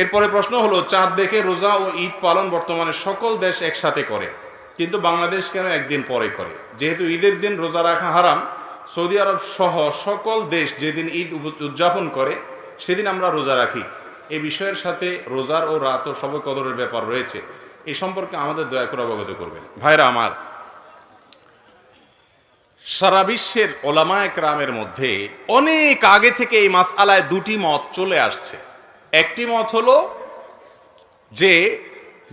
এরপরে প্রশ্ন হলো, চাঁদ দেখে রোজা ও ঈদ পালন বর্তমানে সকল দেশ একসাথে করে, কিন্তু বাংলাদেশ কেন একদিন পরে করে? যেহেতু ঈদের দিন রোজা রাখা হারাম, সৌদি আরব সহ সকল দেশ যেদিন ঈদ উদযাপন করে, সেদিন আমরা রোজা রাখি। এই বিষয়ের সাথে রোজার ও রাত ও সব কদরের ব্যাপার রয়েছে। এ সম্পর্কে আমাদের দয়া করে অবগত করবেন। ভাইরা আমার, সারা বিশ্বের ওলামা একরামের মধ্যে অনেক আগে থেকে এই মাসআলায় দুটি মত চলে আসছে। একটি মত হলো যে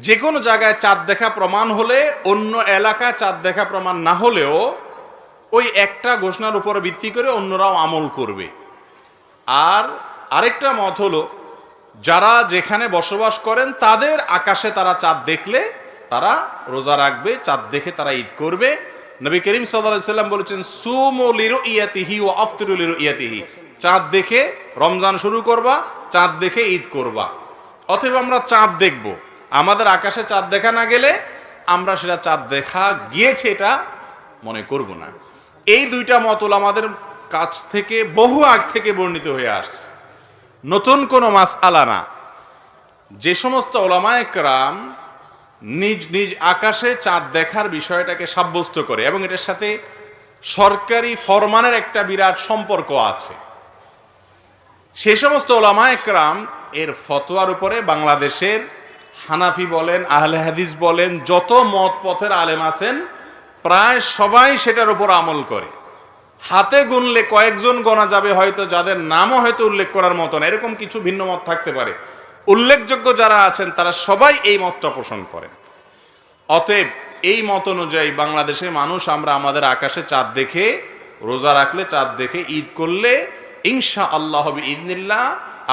যে কোনো জায়গায় চাঁদ দেখা প্রমাণ হলে, অন্য এলাকায় চাঁদ দেখা প্রমাণ না হলেও, ওই একটা ঘোষণার উপর ভিত্তি করে অন্যরাও আমল করবে। আর আরেকটা মত হলো, যারা যেখানে বসবাস করেন, তাদের আকাশে তারা চাঁদ দেখলে তারা রোজা রাখবে, চাঁদ দেখে তারা ঈদ করবে। নবী করিম সাল্লাম বলেছেন, সুমো লিরু ইয়াতিহি ও আফতরু লিরু ইয়াতিহি চাঁদ দেখে রমজান শুরু করবা চাঁদ দেখে ঈদ করবা। অথবা আমরা চাঁদ দেখব। আমাদের আকাশে চাঁদ দেখা না গেলে আমরা সেটা চাঁদ দেখা গিয়েছে এটা মনে করব না। এই দুইটা মতল আমাদের কাছ থেকে বহু আগ থেকে বর্ণিত হয়ে আসছে। নতুন কোনো মাস আলা না। যে সমস্ত ওলামায় রাম নিজ নিজ আকাশে চাঁদ দেখার বিষয়টাকে সাব্যস্ত করে এবং এটার সাথে সরকারি ফরমানের একটা বিরাট সম্পর্ক আছে। সেই সমস্ত ওলামা একরাম এর ফতোয়ার উপরে বাংলাদেশের হানাফি বলেন, আহলে হাদিস বলেন, যত মত পথের আলেম আছেন, প্রায় সবাই সেটার উপর আমল করে। হাতে গুনলে কয়েকজন গণা যাবে হয়তো, যাদের নামও হয়তো উল্লেখ করার মতো না, এরকম কিছু ভিন্ন মত থাকতে পারে। উল্লেখযোগ্য যারা আছেন, তারা সবাই এই মতটা পোষণ করেন। অতএব এই মত অনুযায়ী বাংলাদেশের মানুষ, আমরা আমাদের আকাশে চাঁদ দেখে, রোজা রাখলে চাঁদ দেখে, ঈদ করলে ইনশা আল্লাহ হবে ঈদনিল্লাহ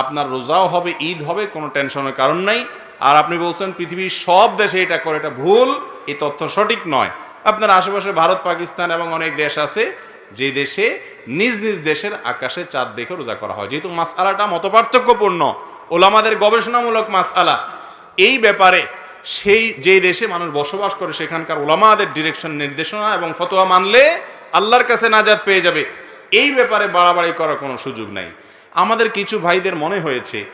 আপনার রোজাও হবে, ঈদ হবে, কোনো টেনশনের কারণ নাই। আর আপনি বলছেন পৃথিবীর সব দেশে এটা করে এটা ভুল, এই তথ্য সঠিক নয়। আপনার আশেপাশে ভারত, পাকিস্তান এবং অনেক দেশ আছে, যে দেশে, নিজ নিজ দেশের আকাশে চাঁদ দেখে রোজা করা হয়। যেহেতু মাসআলাটা মত পার্থক্যপূর্ণ ওলামাদের গবেষণামূলক মাসআলা, এই ব্যাপারে সেই, যে দেশে মানুষ বসবাস করে, সেখানকার ওলামাদের ডিরেকশন নির্দেশনা এবং ফতোয়া মানলে আল্লাহর কাছে নাজাত পেয়ে যাবে। এই ব্যাপারে বাড়াবাড়ি করার কোনো সুযোগ নাই। আমাদের কিছু ভাইদের মনে হয়েছে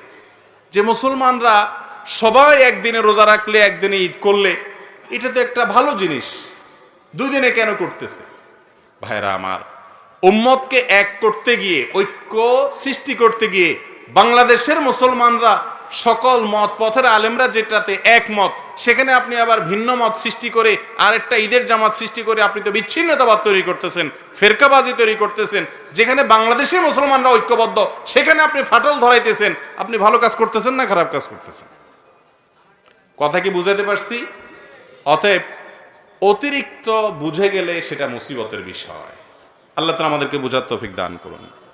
যে মুসলমানরা সবাই একদিনে রোজা রাখলে, একদিনে ঈদ করলে, এটা তো একটা ভালো জিনিস। দুই দিনে কেন করতেছে? ভাইরা আমার, উম্মতকে এক করতে গিয়ে, ঐক্য সৃষ্টি করতে গিয়ে বাংলাদেশের মুসলমানরা সকল মত, পথের আলেমরা যেটাতে একমত, সেখানে আপনি আবার ভিন্ন মত সৃষ্টি করে আরেকটা ঈদের জামাত সৃষ্টি করে আপনি তো বিচ্ছিন্নতাবাদ তৈরি করতেছেন, ফেরকাবাজি তৈরি করতেছেন, যেখানে বাংলাদেশের মুসলমানরা ঐক্যবদ্ধ, সেখানে আপনি ফাটল ধরাইতেছেন, আপনি ভালো কাজ করতেছেন না খারাপ কাজ করতেছেন? কথা কি বুঝাতে পারছি? অতএব অতিরিক্ত বুঝে গেলে সেটা মুসিবতের বিষয়। আল্লাহ তালা আমাদেরকে বোঝার তৌফিক দান করুন।